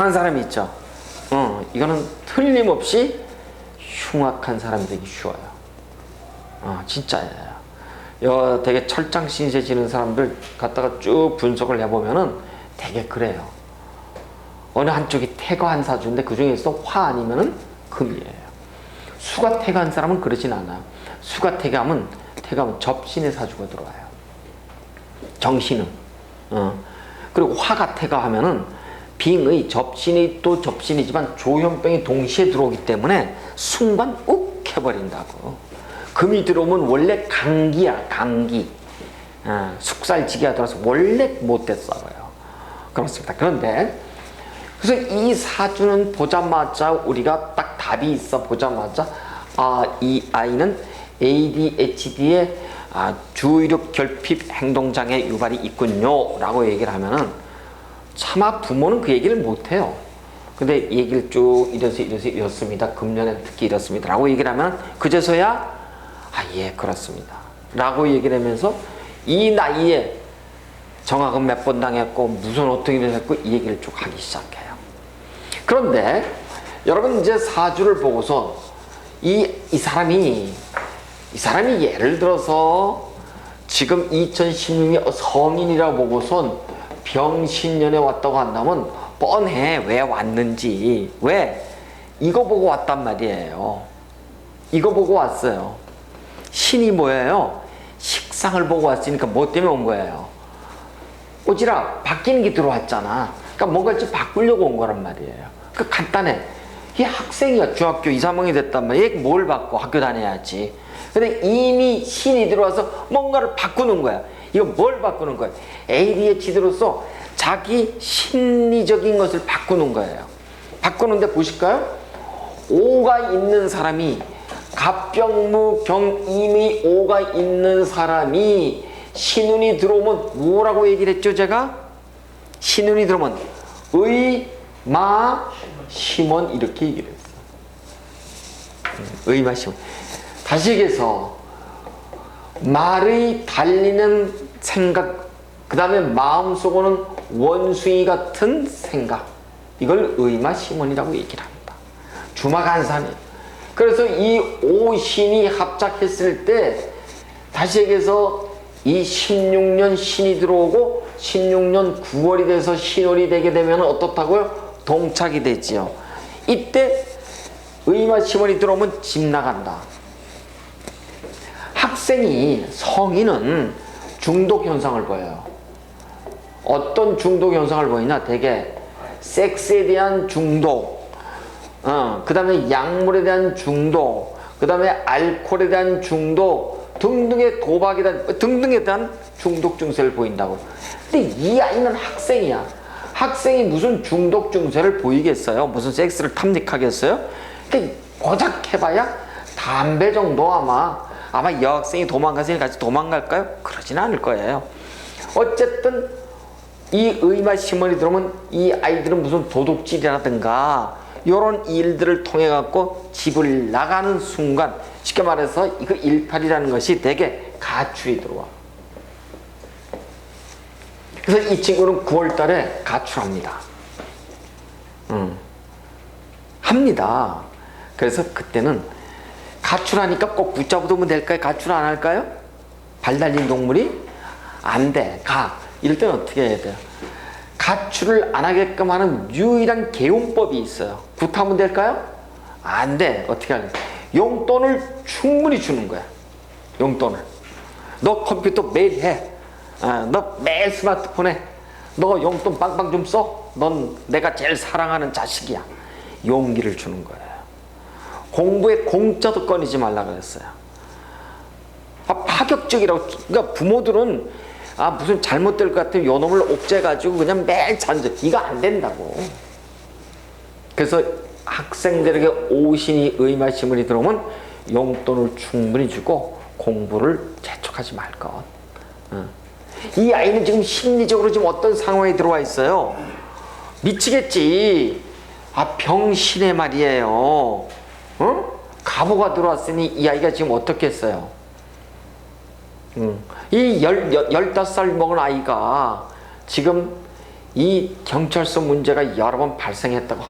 이상한 사람이 있죠. 어, 이거는 틀림없이 흉악한 사람이 되기 쉬워요. 어, 진짜예요. 여 되게 철장 신세 지는 사람들 갖다가 쭉 분석을 해보면은 되게 그래요. 어느 한쪽이 태거한 사주인데 그 중에서 화 아니면은 금이에요. 수가 태거한 사람은 그러진 않아요. 수가 태거하면 태거하면 접신의 사주가 들어와요. 정신은. 어. 그리고 화가 태거하면은 빙의 접신이 또 접신이지만 조현병이 동시에 들어오기 때문에 순간 욱 해버린다고. 금이 들어오면 원래 강기야 강기. 어, 숙살지기가 들어서 원래 싸워요. 그렇습니다. 그런데 그래서 이 사주는 보자마자 우리가 딱 답이 있어 보자마자 아 이 아이는 ADHD의 아, 주의력 결핍 행동장애 유발이 있군요라고 얘기를 하면은 차마 부모는 그 얘기를 못 해요. 근데 얘기를 쭉 이래서 이래서 이렇습니다. 금년에 특히 이렇습니다 라고 얘기를 하면 그제서야 아 예 그렇습니다. 라고 얘기를 하면서 이 나이에 정학은 몇 번 당했고 무슨 어떻게 됐고 이 얘기를 쭉 하기 시작해요. 그런데 여러분 이제 사주를 보고서 이, 이 사람이 이 사람이 예를 들어서 지금 2016년 성인이라 보고선 병신년에 왔다고 한다면 뻔해 왜 왔는지 왜 이거 보고 왔단 말이에요. 이거 보고 왔어요. 신이 뭐예요? 식상을 보고 왔으니까 뭐 때문에 온 거예요? 오지라 바뀌는 게 들어왔잖아. 그러니까 뭔가 좀 바꾸려고 온 거란 말이에요. 그 간단해. 이 학생이야 중학교 2, 3학년이 됐단 말이야. 얘뭘 바꿔 학교 다녀야지. 근데 이미 신이 들어와서 뭔가를 바꾸는 거야. 이거 뭘 바꾸는 거야? ADHD로서 자기 심리적인 것을 바꾸는 거예요. 바꾸는데 보실까요? 오가 있는 사람이 갑병무 경임이 오가 있는 사람이 신운이 들어오면 뭐라고 얘기를 했죠 제가? 신운이 들어오면 의, 마, 심원 이렇게 얘기를 했어요. 의, 마, 심원. 다시 얘기해서 말의 달리는 생각 그 다음에 마음속으로는 원숭이 같은 생각 이걸 의마 심원이라고 얘기를 합니다. 주마간산이 그래서 이 오신이 합작했을 때 다시 얘기해서 이 16년 신이 들어오고 16년 9월이 돼서 신월이 되게 되면 어떻다고요? 동착이 되지요. 이때 의마 심원이 들어오면 집 나간다. 학생이 성인은 중독 현상을 보여요. 어떤 중독 현상을 보이냐? 되게 섹스에 대한 중독, 어, 그 다음에 약물에 대한 중독, 그 다음에 알코올에 대한 중독 등등의 도박에 대한 등등에 대한 중독 증세를 보인다고. 근데 이 아이는 학생이야. 학생이 무슨 중독 증세를 보이겠어요? 무슨 섹스를 탐닉하겠어요? 근데 고작 해봐야 담배 정도 아마 아마 여학생이 도망가서 같이 도망갈까요? 그러진 않을 거예요. 어쨌든 이 의마 심원이 들어오면 이 아이들은 무슨 도둑질이라든가 이런 일들을 통해 갖고 집을 나가는 순간 쉽게 말해서 이거 일팔이라는 것이 되게 가출이 들어와. 그래서 이 친구는 9월 달에 가출합니다. 음. 합니다. 그래서 그때는 가출하니까 꼭 붙잡아두면 될까요? 가출 안 할까요? 발 달린 동물이? 안 돼. 가. 이럴 때는 어떻게 해야 돼요? 가출을 안 하게끔 하는 유일한 개용법이 있어요. 굿하면 될까요? 안 돼. 어떻게 할래? 용돈을 충분히 주는 거야. 용돈을. 너 컴퓨터 매일 해. 아, 너 매일 스마트폰에 너 용돈 빵빵 좀 써. 넌 내가 제일 사랑하는 자식이야. 용기를 주는 거예요. 공부에 공짜도 꺼내지 말라 그랬어요. 아, 파격적이라고. 그러니까 부모들은 아 무슨 잘못될 것 같으면 요 놈을 옥죄가지고 그냥 매일 잔져. 이거 안 된다고. 그래서 학생들에게 오신이 의마 신문이 들어오면 용돈을 충분히 주고 공부를 재촉하지 말 것. 어. 이 아이는 지금 심리적으로 지금 어떤 상황에 들어와 있어요? 미치겠지. 아 병신의 말이에요. 어? 가보가 들어왔으니 이 아이가 지금 어떻겠어요? 음. 이 열, 열, 열다섯 살 먹은 아이가 지금 이 경찰서 문제가 여러 번 발생했다고